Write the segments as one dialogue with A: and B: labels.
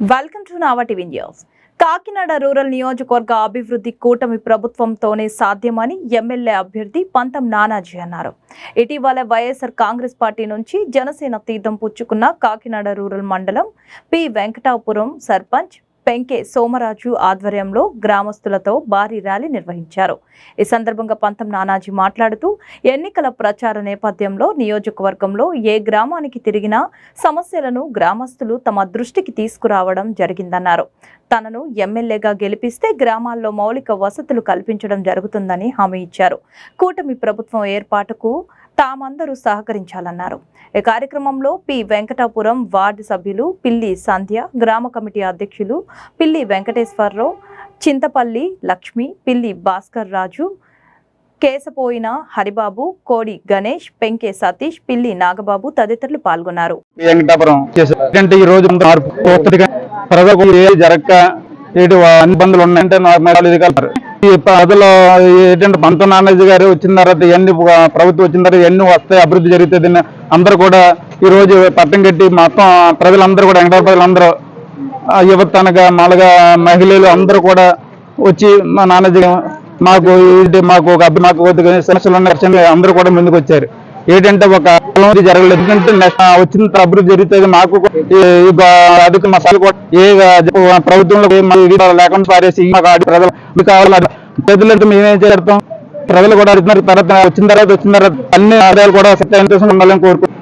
A: Welcome to Nava TV news Kakinada rural నియోజకవర్గ అభివృద్ధి కూటమి ప్రభుత్వంతోనే సాధ్యమని ఎమ్మెల్యే అభ్యర్థి పంతం నానాజీ అన్నారు. ఇటీవల వైఎస్ఆర్ కాంగ్రెస్ పార్టీ నుంచి జనసేన తీర్థం పుచ్చుకున్న కాకినాడ రూరల్ మండలం పి. వెంకటాపురం సర్పంచ్ పెంకే సోమరాజు ఆధ్వర్యంలో గ్రామస్తులతో భారీ ర్యాలీ నిర్వహించారు. ఈ సందర్భంగా పంతం నానాజీ మాట్లాడుతూ ఎన్నికల ప్రచార నేపథ్యంలో నియోజకవర్గంలో ఏ గ్రామానికి తిరిగినా సమస్యలను గ్రామస్తులు తమ దృష్టికి తీసుకురావడం జరిగిందన్నారు. తనను ఎమ్మెల్యేగా గెలిపిస్తే గ్రామాల్లో మౌలిక వసతులు కల్పించడం జరుగుతుందని హామీ ఇచ్చారు. కూటమి ప్రభుత్వం ఏర్పాటుకు తామందరూ సహకరించాలన్నారు. ఈ కార్యక్రమంలో పి. వెంకటాపురం వార్డు సభ్యులు పిల్లి సంధ్య గ్రామ కమిటీ అధ్యక్షులు పిల్లి వెంకటేశ్వరరావు చింతపల్లి లక్ష్మి పిల్లి భాస్కర్ రాజు కేసపోయిన హరిబాబు కోడి గణేష్ పెంకే సతీష్ పిల్లి నాగబాబు తదితరులు పాల్గొన్నారు.
B: ఈ రోజు ప్రజలకు జరగక ఏటి ఇబ్బందులు ఉన్నాయంటే నార్మల్ ఈ ప్రజలు ఏంటంటే పంత నానాజీ గారు వచ్చిన తర్వాత ఇవన్నీ ప్రభుత్వం వచ్చిన తర్వాత ఇవన్నీ వస్తాయి అభివృద్ధి జరుగుతుంది అందరూ కూడా ఈ రోజు పట్టం కట్టి మొత్తం ప్రజలందరూ కూడా వెంకటాపురం ప్రజలందరూ యువత అనగా మామూలుగా మహిళలు అందరూ కూడా వచ్చి మా నాన్నజీ మాకు ఏంటి మాకు ఒక అబ్బాయి మాకు సమస్యలు ఉన్నాయి అందరూ కూడా ముందుకు వచ్చారు. ఏంటంటే ఒక జరగలేదు. ఎందుకంటే నెక్స్ట్ వచ్చిన అభివృద్ధి జరుగుతుంది మాకు అది మసాలు కూడా ఏ ప్రభుత్వంలో లేకుండా పారేసి మాకు ఆడి ప్రజలు కావాలి అది చేతులతో మేమేం చేస్తాం? ప్రజలు కూడా అడుగుతున్నారు తర్వాత వచ్చిన తర్వాత వచ్చిన తర్వాత అన్ని ఆదాయాలు కూడా సెట్ ఉండాలని కోరుకుంటున్నాం.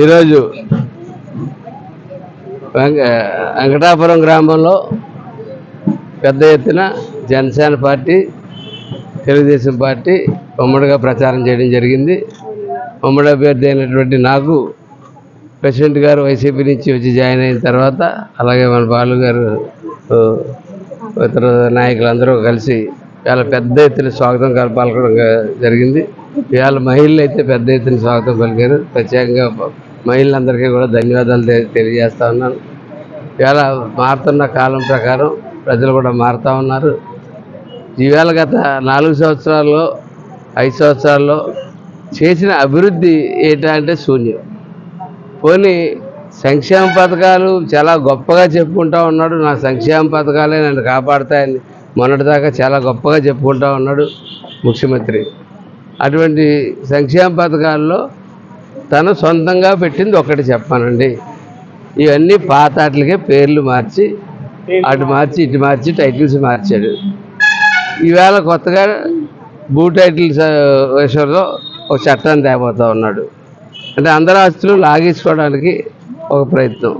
C: ఈరోజు వెంకటాపురం గ్రామంలో పెద్ద ఎత్తున జనసేన పార్టీ తెలుగుదేశం పార్టీ ఉమ్మడిగా ప్రచారం చేయడం జరిగింది. ఉమ్మడి అభ్యర్థి అయినటువంటి నాకు ప్రెసిడెంట్ గారు వైసీపీ నుంచి వచ్చి జాయిన్ అయిన తర్వాత అలాగే మన బాలు గారు ఇతర నాయకులందరూ కలిసి చాలా పెద్ద ఎత్తున స్వాగతం పలకడం జరిగింది. ఇవాళ మహిళలు అయితే పెద్ద ఎత్తున స్వాగతం పలికారు. ప్రత్యేకంగా మహిళలందరికీ కూడా ధన్యవాదాలు తె- తెలియజేస్తా ఉన్నాను. ఇవాళ మారుతున్న కాలం ప్రకారం ప్రజలు కూడా మారుతూ ఉన్నారు. ఈవేళ గత నాలుగు సంవత్సరాల్లో ఐదు సంవత్సరాల్లో చేసిన అభివృద్ధి ఏంటంటే శూన్యం. పోనీ సంక్షేమ పథకాలు చాలా గొప్పగా చెప్పుకుంటా ఉన్నాడు. నా సంక్షేమ పథకాలే నన్ను కాపాడతాయని మొన్నటిదాకా చాలా గొప్పగా చెప్పుకుంటా ఉన్నాడు ముఖ్యమంత్రి. అటువంటి సంక్షేమ పథకాల్లో తను సొంతంగా పెట్టింది ఒకటి చెప్పానండి. ఇవన్నీ పాతాట్లకే పేర్లు మార్చి అటు మార్చి ఇటు మార్చి టైటిల్స్ మార్చాడు. ఈవేళ కొత్తగా భూ టైటిల్స్ విషయంలో ఒక చట్టాన్ని తేబోతా ఉన్నాడు. అంటే అందరి ఆస్తులు లాగేసుకోవడానికి ఒక ప్రయత్నం.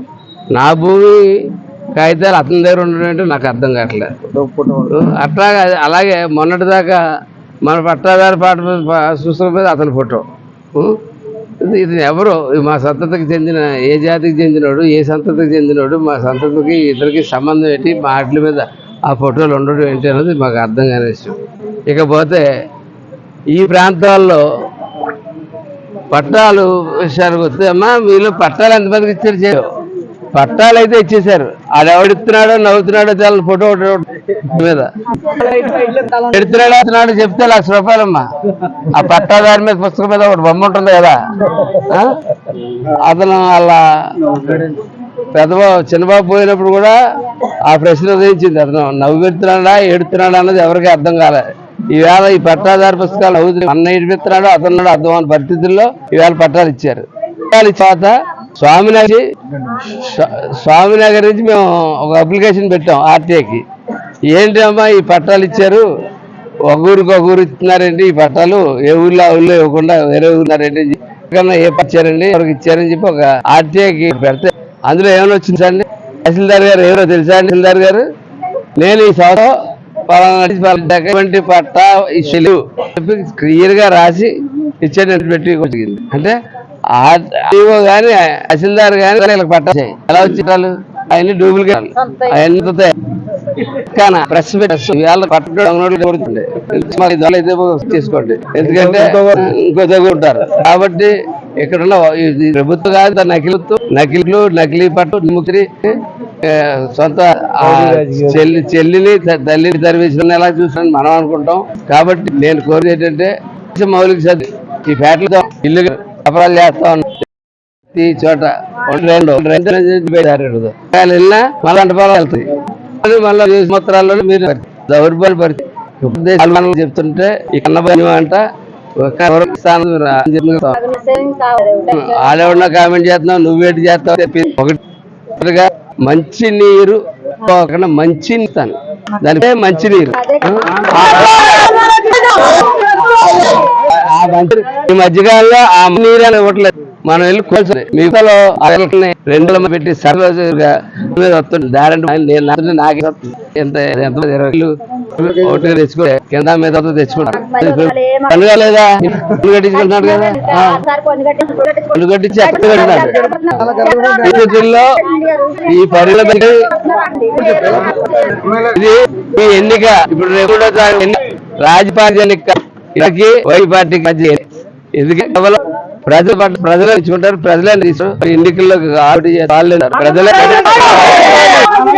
C: నా భూమి కాగితాలు అతని దగ్గర ఉండడం అంటే నాకు అర్థం కావట్లేదు. అట్లా అలాగే మొన్నటిదాకా మన పట్టాదారి పాట మీద మీద అతని ఫోటో. ఇతను ఎవరో మా సంతతికి చెందిన ఏ జాతికి చెందినోడు ఏ సంతతికి చెందినోడు మా సంతతికి ఇతనికి సంబంధం ఏంటి మా వాటి మీద ఆ ఫోటోలు ఉండడం ఏంటి అన్నది మాకు అర్థం కాని విషయం. ఇకపోతే ఈ ప్రాంతాల్లో పట్టాలు విషయానికి వస్తే అమ్మా వీళ్ళు పట్టాలు ఎంతమందికి ఇచ్చారు చేయవు పట్టాలు అయితే ఇచ్చేసారు అది ఎవడిస్తున్నాడో నవ్వుతున్నాడో తెల్ల ఫోటో ఒకటి ఒకటి మీద. ఎడుతున్నాడో అవుతున్నాడో చెప్తే లక్ష రూపాయలమ్మా. ఆ పట్టాదారి మీద పుస్తకం మీద ఒకటి బొమ్మ ఉంటుంది కదా. అతను అలా పెద్దబాబు చిన్నబాబు పోయినప్పుడు కూడా ఆ ప్రశ్న ఉదయించింది అతను. పెడుతున్నాడా ఏడుతున్నాడా అన్నది ఎవరికి అర్థం కాలేదు ఈవేళ ఈ పట్టాదారు పుస్తకాలు అవుతుంది అన్న ఏడిపిస్తున్నాడు అతను అర్థమైన పరిస్థితుల్లో ఈవేళ పట్టాలు ఇచ్చారు. పట్టాలు తర్వాత స్వామినగర్ స్వామినగర్ నుంచి మేము ఒక అప్లికేషన్ పెట్టాం ఆర్టీఐకి. ఏంటి అమ్మా ఈ పట్టాలు ఇచ్చారు? ఒక ఊరికి ఒక ఊరు ఇస్తున్నారండి ఈ పట్టాలు? ఏ ఊర్లో ఆ ఇవ్వకుండా వేరే ఊరున్నారండి కన్నా ఏ పచ్చారండి ఎవరికి ఇచ్చారని చెప్పి ఒక ఆర్టీఐకి పెడితే అందులో ఏమైనా వచ్చిందండి తహసీల్దార్ గారు ఎవరో తెలుసా అండి? తహసీల్దార్ గారు నేను ఈ సంవత్సరం పలానా పట్ట పట్టా చెప్పి క్లియర్గా రాసి ఇచ్చేటట్టు పెట్టి అంటే ఆర్టీఓ కానీ తహసీల్దార్ గాని వీళ్ళకి పట్టాయి ఎలా వచ్చేటాలు అవన్నీ డూప్లికేట్. అవన్నీ కానీ ప్రెస్ మరి తీసుకోండి. ఎందుకంటే ఇంకో దగ్గర ఉంటారు. కాబట్టి ఇక్కడ ఉన్న ప్రభుత్వం కాదు నకిలితో నకిలు నకిలీ పట్టు ముక్తి సొంత చెల్లి చెల్లిని తల్లిని తరివేసిన ఎలా చూసాను మనం అనుకుంటాం. కాబట్టి నేను కోరేది ఏంటంటే మౌలిక సర్ది ఈ ఫ్యాక్టరీతో ఇల్లు అపరాలు చేస్తా ప్రతి చోట ఒకటి రెండు వెళ్ళినా మళ్ళీ వెళ్తుంది మళ్ళీ సంవత్సరాల్లో మీరు దౌర్బల్య పరిస్థితి చెప్తుంటే ఈ కన్నబాని అంట. ఆడేవాడిన కామెంట్ చేస్తున్నావు నువ్వేటి చేస్తావు చెప్పి. ఒకటిగా మంచి నీరు మంచి ఇస్తాను దానికే మంచి నీరు ఈ మధ్యకాలంలో ఆ నీరు అని ఇవ్వట్లేదు మనం వెళ్ళి కోల్చాలి మిగతాలో రెండు పెట్టి సర్వగా వస్తుంది దారంటే నాకు ఎంత ఎంత ఒకటి తెచ్చుకో కింద మీద తెచ్చుకుంటాం పండుగ లేదా కట్టించుకుంటున్నాడు కదా? కట్టించి కట్టినాడు ఈ పరిలో పెట్టి ఇది ఈ ఎన్నిక. ఇప్పుడు రేపు రెండో తారీఖు ఎన్ని- రాజపార్టీ ఎన్నిక. ఇక్కడికి వై పార్టీకి మధ్య. ఎందుకంటే కేవలం ప్రజలు ప్రజలే ఇచ్చుకుంటారు ప్రజలే తీసు ఎన్నికల్లో ఆవిడ ప్రజలే